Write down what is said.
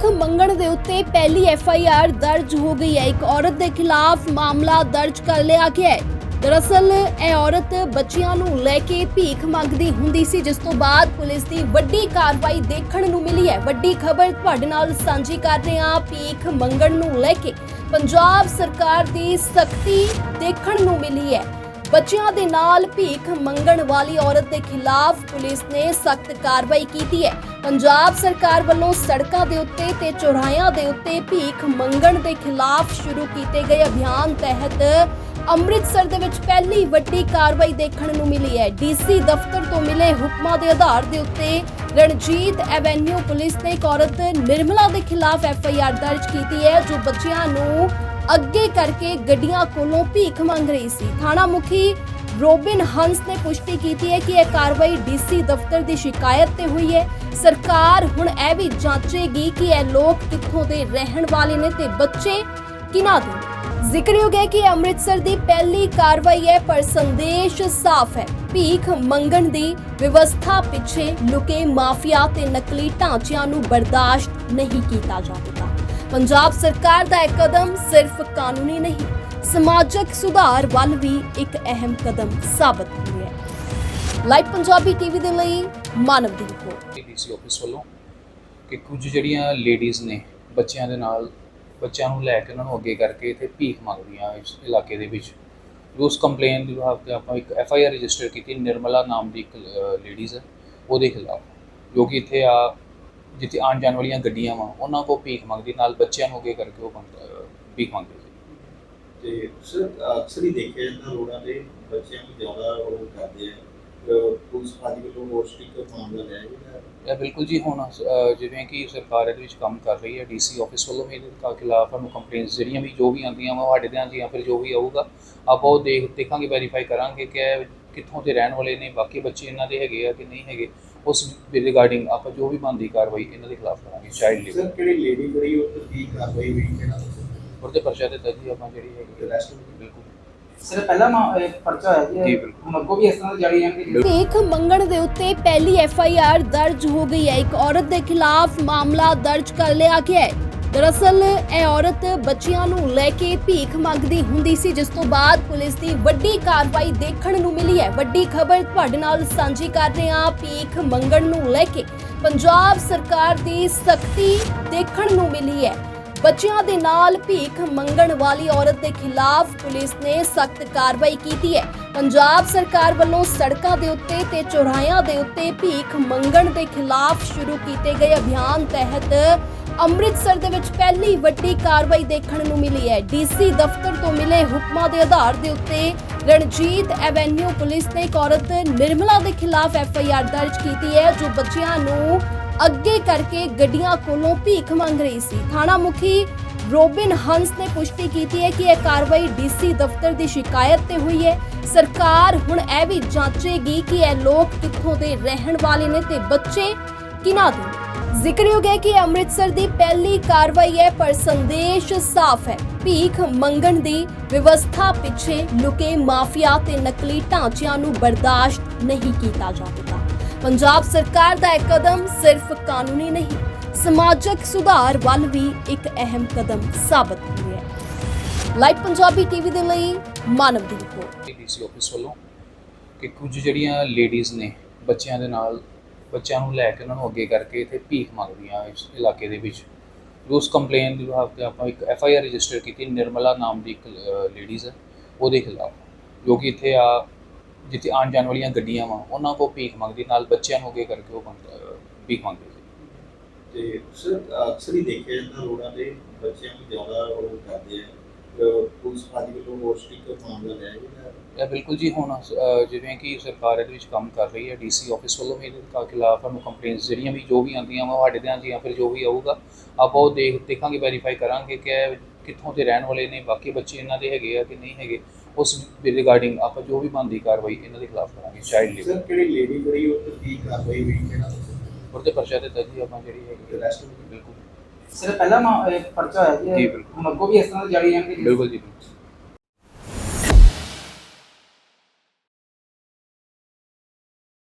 ਭੀਖ ਮੰਗਣ ਦੇ ਉੱਤੇ ਪਹਿਲੀ ਐਫ ਆਈ ਆਰ ਦਰਜ ਹੋ ਗਈ ਹੈ। ਇੱਕ ਔਰਤ ਦੇ ਖਿਲਾਫ ਮਾਮਲਾ ਦਰਜ ਕਰ ਲਿਆ ਗਿਆ ਹੈ। ਦਰਅਸਲ, ਇਹ ਔਰਤ ਬੱਚਿਆਂ ਨੂੰ ਲੈ ਕੇ ਭੀਖ ਮੰਗਦੀ ਹੁੰਦੀ ਸੀ, ਜਿਸ ਤੋਂ ਬਾਅਦ ਪੁਲਿਸ ਦੀ ਵੱਡੀ ਕਾਰਵਾਈ ਦੇਖਣ ਨੂੰ ਮਿਲੀ ਹੈ। ਵੱਡੀ ਖਬਰ ਤੁਹਾਡੇ ਨਾਲ ਸਾਂਝੀ ਕਰ ਰਹੇ ਹਾਂ, ਭੀਖ ਮੰਗਣ ਨੂੰ ਲੈ ਕੇ। ਪੰਜਾਬ ਸਰਕਾਰ ਦੀ ਸਖਤੀ ਦੇਖਣ ਨੂੰ ਮਿਲੀ ਹੈ। ਬੱਚਿਆਂ ਦੇ ਨਾਲ ਭੀਖ ਮੰਗਣ ਵਾਲੀ ਔਰਤ ਦੇ ਖਿਲਾਫ ਪੁਲਿਸ ਨੇ ਸਖਤ ਕਾਰਵਾਈ ਕੀਤੀ ਹੈ। ਪੰਜਾਬ ਸਰਕਾਰ ਵੱਲੋਂ ਸੜਕਾਂ ਦੇ ਉੱਤੇ ਤੇ ਚੌਰਾਹਿਆਂ ਦੇ ਉੱਤੇ ਭੀਖ ਮੰਗਣ ਦੇ ਖਿਲਾਫ ਸ਼ੁਰੂ ਕੀਤੇ ਗਏ ਅਭਿਆਨ ਤਹਿਤ ਅੰਮ੍ਰਿਤਸਰ ਦੇ ਵਿੱਚ ਪਹਿਲੀ ਵੱਡੀ ਕਾਰਵਾਈ ਦੇਖਣ ਨੂੰ ਮਿਲੀ ਹੈ। ਡੀਸੀ ਦਫ਼ਤਰ ਤੋਂ ਮਿਲੇ ਹੁਕਮਾਂ ਦੇ ਆਧਾਰ ਦੇ ਉੱਤੇ ਰਣਜੀਤ ਐਵੇਨਿਊ ਪੁਲਿਸ ਨੇ ਇੱਕ ਔਰਤ ਨਿਰਮਲਾ ਦੇ ਖਿਲਾਫ ਐਫ ਆਈ ਆਰ ਦਰਜ ਕੀਤੀ ਹੈ, ਜੋ ਬੱਚਿਆਂ ਨੂੰ ਅੱਗੇ ਕਰਕੇ ਗੱਡੀਆਂ ਕੋਲੋਂ ਭੀਖ ਮੰਗ ਰਹੀ ਸੀ। ਥਾਣਾ ਮੁਖੀ ਰੋਬਿਨ ਹੰਸ ਨੇ ਪੁਸ਼ਟੀ ਕੀਤੀ ਹੈ ਕਿ ਇਹ ਕਾਰਵਾਈ ਡੀਸੀ ਦਫ਼ਤਰ ਦੀ ਸ਼ਿਕਾਇਤ ਤੇ ਹੋਈ ਹੈ। ਸਰਕਾਰ ਹੁਣ ਇਹ ਵੀ ਜਾਂਚੇਗੀ ਕਿ ਇਹ ਲੋਕ ਕਿੱਥੋਂ ਦੇ ਰਹਿਣ ਵਾਲੇ ਨੇ ਤੇ ਬੱਚੇ ਕਿਹਨਾਂ ਦੇ ਜ਼ਿਕਰਯੋਗ ਹੈ ਕਿ ਅੰਮ੍ਰਿਤਸਰ ਦੀ ਪਹਿਲੀ ਕਾਰਵਾਈ ਹੈ, ਪਰ ਸੰਦੇਸ਼ ਸਾਫ਼ ਹੈ। ਭੀਖ ਮੰਗਣ ਦੀ ਵਿਵਸਥਾ ਪਿੱਛੇ ਲੁਕੇ ਮਾਫੀਆ ਤੇ ਨਕਲੀ ਢਾਂਚਿਆਂ ਨੂੰ ਬਰਦਾਸ਼ਤ ਨਹੀਂ ਕੀਤਾ ਜਾਵੇਗਾ ਪੰਜਾਬ ਸਰਕਾਰ ਦਾ ਇਹ ਕਦਮ ਸਿਰਫ ਕਾਨੂੰਨੀ ਨਹੀਂ, ਸਮਾਜਿਕ ਸੁਧਾਰ ਵੱਲ ਵੀ ਇੱਕ ਅਹਿਮ ਕਦਮ ਸਾਬਤ ਹੋਇਆ ਹੈ। ਲਾਈਵ ਪੰਜਾਬੀ ਟੀਵੀ ਦੇ ਲਈ ਮਾਨਵ ਦੀ ਰਿਪੋਰਟ। ਡੀਸੀ ਆਫਿਸ ਵੱਲੋਂ ਕਿ ਕੁਝ ਜਿਹੜੀਆਂ ਲੇਡੀਜ਼ ਨੇ ਬੱਚਿਆਂ ਦੇ ਨਾਲ, ਬੱਚਿਆਂ ਨੂੰ ਲੈ ਕੇ ਉਹਨਾਂ ਨੂੰ ਅੱਗੇ ਕਰਕੇ ਇੱਥੇ ਭੀਖ ਮੰਗਦੀਆਂ ਇਸ ਇਲਾਕੇ ਦੇ ਵਿੱਚ। ਉਸ ਕੰਪਲੇਨ ਦੇ ਵਿਭਾਗ ਤੇ ਆਪਾਂ ਇੱਕ ਐਫ ਆਈ ਆਰ ਰਜਿਸਟਰ ਕੀਤੀ, ਨਿਰਮਲਾ ਨਾਮ ਦੀ ਇੱਕ ਲੇਡੀਜ਼ ਹੈ, ਉਹਦੇ ਖਿਲਾਫ। ਜੋ ਕਿ ਇੱਥੇ ਆ ਜਿੱਥੇ ਆਉਣ ਜਾਣ ਵਾਲੀਆਂ ਗੱਡੀਆਂ ਵਾ ਉਹਨਾਂ ਕੋ ਭੀਖ ਮੰਗਦੀ ਨਾਲ ਬੱਚਿਆਂ ਨੂੰ ਅੱਗੇ ਕਰਕੇ ਉਹ ਮੰਗ- ਅਹ ਭੀਖ ਮੰਗਦੀ ਸੀ। ਤੇ ਸਰ ਅਕਸਰ ਹੀ ਦੇਖਿਆ ਜਾਂਦਾ ਰੋਡਾਂ ਤੇ ਬੱਚਿਆਂ ਨੂੰ ਜ਼ਿਆਦਾ ਉਹ ਕਰਦੇ ਆ। ਅਹ ਪੁਲਿਸ ਮਾਮਲਾ ਲਿਆ ਗਿਆ ਇਹ ਬਿਲਕੁਲ ਜੀ ਹੁਣ ਅ, ਜਿਵੇਂ ਕਿ ਸਰਕਾਰ ਇਹਦੇ ਵਿੱਚ ਕੰਮ ਕਰ ਰਹੀ ਹੈ ਡੀਸੀ ਆਫਿਸ ਵੱਲੋਂ ਵੀ ਇਹਦੇ ਕਾ- ਖਿਲਾਫ ਸਾਨੂੰ ਕੰਪਲੇਂਟਸ ਜਿਹੜੀਆਂ ਵੀ ਜੋ ਵੀ ਆਉਂਦੀਆਂ ਵਾ ਸਾਡੇ ਧਿਆਨ 'ਚ ਜਾਂ ਫਿਰ ਜੋ ਵੀ ਆਊਗਾ ਆਪਾਂ ਉਹ ਦੇਖ ਦੇਖਾਂਗੇ ਵੈਰੀਫਾਈ ਕਰਾਂਗੇ ਕਿ ਇਹ ਕਿੱਥੋਂ ਦੇ ਰਹਿਣ ਵਾਲੇ ਨੇ ਬਾਕੀ ਬੱਚੇ ਇਹਨਾਂ ਦੇ ਹੈਗੇ ਆ ਕਿ ਨਹੀਂ ਹੈਗੇ। ਉਸ ਰਿਗਾਰਡਿੰਗ ਆਪਾਂ ਜੋ ਵੀ ਬਣਦੀ ਕਾਰਵਾਈ ਇਹਨਾਂ ਦੇ ਖਿਲਾਫ ਕਰਾਂਗੇ ਚਾਈਲਡ ਸਰ ਲੇਬਰ ਕਿਹੜੀ ਲੇਡੀ ਜਿਹੜੀ ਉਹ ਤੇ ਕੀ ਕਾਰਵਾਈ ਹੋਈ ਕਿਹੜਾ ਉਹਦੇ ਪਰਚਾ ਤੇ ਦਰਜੀ ਆਪਾਂ ਜਿਹੜੀ Arrest ਹੋਈ। ਬਿਲਕੁਲ। ਸਰ ਪਹਿਲਾ ਮਾ- ਇਹ ਪਰਚਾ ਹੋਇਆ ਜੀ, ਜੀ ਬਿਲਕੁਲ। ਹੁਣ ਅੱਗੋਂ ਵੀ ਇਸ ਤਰ੍ਹਾਂ ਦੀ ਜਾਰੀ ਜਾਣਗੇ ਭੀਖ ਮੰਗਣ ਦੇ ਉੱਤੇ ਪਹਿਲੀ ਐਫ ਆਈ ਆਰ ਦਰਜ ਹੋ ਗਈ ਹੈ। ਇੱਕ ਔਰਤ ਦੇ ਖਿਲਾਫ ਮਾਮਲਾ ਦਰਜ ਕਰ ਲਿਆ ਗਿਆ ਹੈ। ਦਰਅਸਲ ਇਹ ਔਰਤ ਬੱਚਿਆਂ ਨੂੰ ਲੈ ਕੇ ਭੀਖ ਮੰਗਦੀ ਹੁੰਦੀ ਸੀ, ਜਿਸ ਤੋਂ ਬਾਅਦ ਪੁਲਿਸ ਦੀ ਵੱਡੀ ਕਾਰਵਾਈ ਦੇਖਣ ਨੂੰ ਮਿਲੀ ਹੈ। ਵੱਡੀ ਖਬਰ ਤੁਹਾਡੇ ਨਾਲ ਸਾਂਝੀ ਕਰ ਰਹੇ ਹਾਂ, ਭੀਖ ਮੰਗਣ ਨੂੰ ਲੈ ਕੇ। ਪੰਜਾਬ ਸਰਕਾਰ ਦੀ ਸਖਤੀ ਦੇਖਣ ਨੂੰ ਮਿਲੀ ਹੈ। ਬੱਚਿਆਂ ਦੇ ਨਾਲ ਭੀਖ ਮੰਗਣ ਵਾਲੀ ਔਰਤ ਦੇ ਖਿਲਾਫ ਪੁਲਿਸ ਨੇ ਸਖਤ ਕਾਰਵਾਈ ਕੀਤੀ ਹੈ। ਪੰਜਾਬ ਸਰਕਾਰ ਵੱਲੋਂ ਸੜਕਾਂ ਦੇ ਉੱਤੇ ਤੇ ਚੌਰਾਹਿਆਂ ਦੇ ਉੱਤੇ ਭੀਖ ਮੰਗਣ ਦੇ ਖਿਲਾਫ ਸ਼ੁਰੂ ਕੀਤੇ ਗਏ ਅਭਿਆਨ ਤਹਿਤ ਅੰਮ੍ਰਿਤਸਰ ਦੇ ਵਿੱਚ ਪਹਿਲੀ ਵੱਡੀ ਕਾਰਵਾਈ ਦੇਖਣ ਨੂੰ ਮਿਲੀ ਹੈ। ਡੀਸੀ ਦਫ਼ਤਰ ਤੋਂ ਮਿਲੇ ਹੁਕਮਾਂ ਦੇ ਆਧਾਰ ਦੇ ਉੱਤੇ ਰਣਜੀਤ ਐਵੇਨਿਊ ਪੁਲਿਸ ਨੇ ਇੱਕ ਔਰਤ ਨਿਰਮਲਾ ਦੇ ਖਿਲਾਫ ਐਫ ਆਈ ਆਰ ਦਰਜ ਕੀਤੀ ਹੈ, ਜੋ ਬੱਚਿਆਂ ਨੂੰ ਅੱਗੇ ਕਰਕੇ ਗੱਡੀਆਂ ਕੋਲੋਂ ਭੀਖ ਮੰਗ ਰਹੀ ਸੀ। ਥਾਣਾ ਮੁਖੀ ਰੋਬਿਨ ਹੰਸ ਨੇ ਪੁਸ਼ਟੀ ਕੀਤੀ ਹੈ ਕਿ ਇਹ ਕਾਰਵਾਈ ਡੀਸੀ ਦਫ਼ਤਰ ਦੀ ਸ਼ਿਕਾਇਤ ਤੇ ਹੋਈ ਹੈ। ਸਰਕਾਰ ਹੁਣ ਇਹ ਵੀ ਜਾਂਚੇਗੀ ਕਿ ਇਹ ਲੋਕ ਕਿੱਥੋਂ ਦੇ ਰਹਿਣ ਵਾਲੇ ਨੇ ਤੇ ਬੱਚੇ ਕਿਹਨਾਂ ਦੇ ਜ਼ਿਕਰਯੋਗ ਹੈ ਕਿ ਅੰਮ੍ਰਿਤਸਰ ਦੀ ਪਹਿਲੀ ਕਾਰਵਾਈ ਹੈ, ਪਰ ਸੰਦੇਸ਼ ਸਾਫ਼ ਹੈ। ਭੀਖ ਮੰਗਣ ਦੀ ਵਿਵਸਥਾ ਪਿੱਛੇ ਲੁਕੇ ਮਾਫੀਆ ਤੇ ਨਕਲੀ ਢਾਂਚਿਆਂ ਨੂੰ ਬਰਦਾਸ਼ਤ ਨਹੀਂ ਕੀਤਾ ਜਾਵੇਗਾ ਪੰਜਾਬ ਸਰਕਾਰ ਦਾ ਇਹ ਕਦਮ ਸਿਰਫ ਕਾਨੂੰਨੀ ਨਹੀਂ, ਸਮਾਜਿਕ ਸੁਧਾਰ ਵੱਲ ਵੀ ਇੱਕ ਅਹਿਮ ਕਦਮ ਸਾਬਤ ਹੋਇਆ ਹੈ। ਲਾਈਵ ਪੰਜਾਬੀ ਟੀਵੀ ਦੇ ਲਈ ਮਾਨਵ ਦੀ ਰਿਪੋਰਟ। ਡੀਸੀ ਆਫਿਸ ਵੱਲੋਂ ਕਿ ਕੁਝ ਜਿਹੜੀਆਂ ਲੇਡੀਜ਼ ਨੇ, ਬੱਚਿਆਂ ਦੇ ਨਾਲ, ਬੱਚਿਆਂ ਨੂੰ ਲੈ ਕੇ ਉਹਨਾਂ ਨੂੰ ਅੱਗੇ ਕਰਕੇ ਇੱਥੇ ਭੀਖ ਮੰਗਦੀਆਂ ਇਸ ਇਲਾਕੇ ਦੇ ਵਿੱਚ। ਉਸ ਕੰਪਲੇਨ ਦੇ ਵਿਭਾਗ ਤੇ ਆਪਾਂ ਇੱਕ ਐਫ ਆਈ ਆਰ ਰਜਿਸਟਰ ਕੀਤੀ, ਨਿਰਮਲਾ ਨਾਮ ਦੀ ਇੱਕ ਲੇਡੀਜ਼ ਹੈ, ਉਹਦੇ ਖਿਲਾਫ। ਜੋ ਕਿ ਇੱਥੇ ਆ ਜਿੱਥੇ ਆਉਣ ਜਾਣ ਵਾਲੀਆਂ ਗੱਡੀਆਂ ਵਾ ਉਹਨਾਂ ਕੋ ਭੀਖ ਮੰਗਦੀ ਨਾਲ ਬੱਚਿਆਂ ਨੂੰ ਅੱਗੇ ਕਰਕੇ ਉਹ ਮੰਗ- ਭੀਖ ਮੰਗਦੀ ਸੀ। ਤੇ ਸਰ ਅਕਸਰ ਹੀ ਦੇਖਿਆ ਜਾਂਦਾ ਰੋਡਾਂ ਤੇ ਬੱਚਿਆਂ ਨੂੰ ਜ਼ਿਆਦਾ ਉਹ ਕਰਦੇ ਆ। ਅਹ ਪੁਲਿਸ ਪਾਰਟੀ ਵੱਲੋਂ ਹੋਰ ਸਟ੍ਰਿਕਟ ਮਾਮਲਾ ਲਿਆ ਗਿਆ ਇਹ ਬਿਲਕੁਲ ਜੀ ਹੁਣ ਜਿਵੇਂ ਕਿ ਸਰਕਾਰ ਇਹਦੇ ਵਿੱਚ ਕੰਮ ਕਰ ਰਹੀ ਹੈ ਡੀਸੀ ਆਫਿਸ ਵੱਲੋਂ ਵੀ ਇਹਦੇ ਕਾ- ਖਿਲਾਫ ਸਾਨੂੰ ਕੰਪਲੇਂਟਸ ਜਿਹੜੀਆਂ ਵੀ ਜੋ ਵੀ ਆਉਂਦੀਆਂ ਵਾ ਸਾਡੇ ਧਿਆਨ 'ਚ ਜਾਂ ਫਿਰ ਜੋ ਵੀ ਆਊਗਾ ਆਪਾਂ ਉਹ ਦੇਖ ਦੇਖਾਂਗੇ ਵੈਰੀਫਾਈ ਕਰਾਂਗੇ ਕਿ ਇਹ ਕਿੱਥੋਂ ਦੇ ਰਹਿਣ ਵਾਲੇ ਨੇ ਬਾਕੀ ਬੱਚੇ ਇਹਨਾਂ ਦੇ ਹੈਗੇ ਆ ਕਿ ਨਹੀਂ ਹੈਗੇ। ਉਸ ਰਿਗਾਰਡਿੰਗ ਆਪਾਂ ਜੋ ਵੀ ਬਣਦੀ ਕਾਰਵਾਈ ਇਹਨਾਂ ਦੇ ਖਿਲਾਫ ਕਰਾਂਗੇ ਚਾਈਲਡ ਲੇਬਰ ਸਰ ਕਿਹੜੀ ਲੇਡੀ ਜਿਹੜੀ ਉਹ ਤੇ ਕੀ ਕਾਰਵਾਈ ਹੋਈ ਕਿਹੜਾ ਉਹਦੇ ਪਰਚਾ ਤੇ ਦਰਜੀ ਆਪਾਂ ਜਿਹੜੀ Arrest ਹੋਈ। ਬਿਲਕੁਲ। ਸਰ ਪਹਿਲਾ ਪਰਚਾ ਹੋਇਆ ਜੀ, ਬਿਲਕੁਲ। ਹੁਣ ਅੱਗੋਂ ਵੀ ਇਸ ਤਰ੍ਹਾਂ ਜਾਰੀ ਜਾਣਗੇ ਬਿਲਕੁਲ ਜੀ ਬਿਲਕੁਲ।